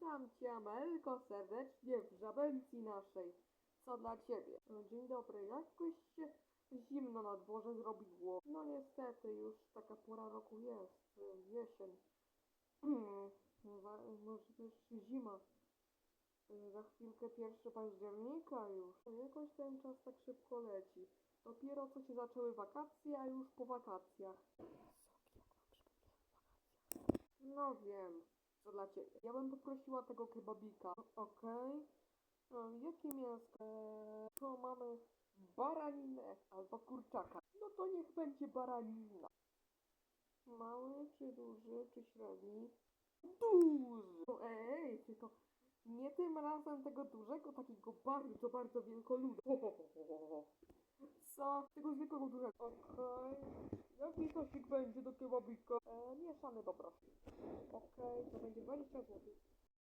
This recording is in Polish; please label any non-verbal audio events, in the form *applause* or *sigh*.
Witam cię, Amelko, serdecznie w żabęcji naszej. Co dla ciebie? No, Dzień dobry, jakoś się zimno na dworze zrobiło. No niestety, już taka pora roku jest, y, jesień. *clears throat* Może też zima. Y, Za chwilkę 1 października już. No, Jakoś ten czas tak szybko leci. Dopiero co się zaczęły wakacje, a już po wakacjach. No wiem, co dla ciebie. Ja bym poprosiła tego kebabika. Okej. No, jakie mięsko? Eee, to mamy baraninę albo kurczaka. No to niech będzie baranina. Mały czy duży czy średni? Duży! No ej, tylko nie tym razem tego dużego, takiego bardzo, bardzo wielkoluda. *laughs* Co? Tego zwykłego dużego. Okej. Sosik będzie do kebabika? E, mieszany poproszę. Okej, to będzie 20 zł.